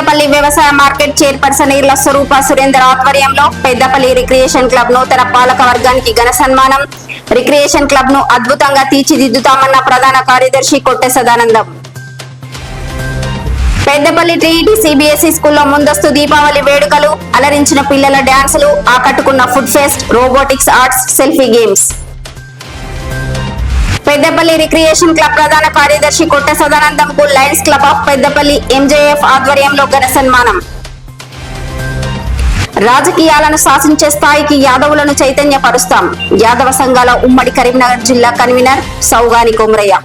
పెద్దపల్లి వ్యవసాయ market chairperson Irla Swaroopa Surender ఆధ్వర్యంలో Peddapalli recreation club నూతన పాలక వర్గానికి ఘన సన్మానం. రిక్రియేషన్ క్లబ్ను అద్భుతంగా తీర్చిదిద్దుతామన్న ప్రధాన కార్యదర్శి కొట్టె సదానందం. పెద్దపల్లి టీఈటీ సిబిఎస్ఈ స్కూల్లో ముందస్తు దీపావళి వేడుకలు అలరించిన పిల్లల డ్యాన్సులు ఆకట్టుకున్న food fest robotics arts selfie games. Peddapalli recreation club ప్రధాన కార్యదర్శి Kotta సదానందంకు lions club of Peddapalli MJF ఆధ్వర్యంలో ఘన సన్మానం. రాజకీయాలను శాసించే స్థాయికి యాదవులను చైతన్యపరుస్తాం. యాదవ సంఘాల ఉమ్మడి కరీంనగర్ జిల్లా కన్వీనర్ సౌగాని కొమరయ్య.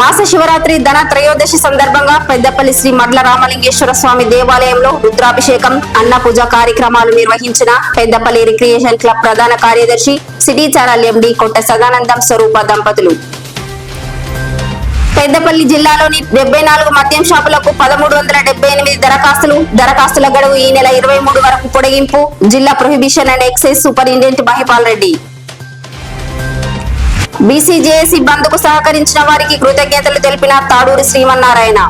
మాస శివరాత్రి ధన త్రయోదశి సందర్భంగా పెద్దపల్లి శ్రీ మడ్ల రామలింగేశ్వర స్వామి దేవాలయంలో రుద్రాభిషేకం అన్న పూజ కార్యక్రమాలు నిర్వహించిన పెద్దపల్లి రిక్రియేషన్ క్లబ్ ప్రధాన కార్యదర్శి సిరిచారాల్ ఎండి కొట్ట సదానందం స్వరూప దంపతులు. పెద్దపల్లి జిల్లాలోని డెబ్బై నాలుగు మద్యం షాపులకు పదమూడు వందల డెబ్బై ఎనిమిది దరఖాస్తులు. దరఖాస్తుల గడువు ఈ నెల ఇరవై మూడు వరకు పొడిగింపు. జిల్లా prohibition and excise superintendent Mahipal Reddy. BCJAC బంద్కు సహకరించిన వారికి కృతజ్ఞతలు తెలిపిన తాడూరి శ్రీమన్నారాయణ.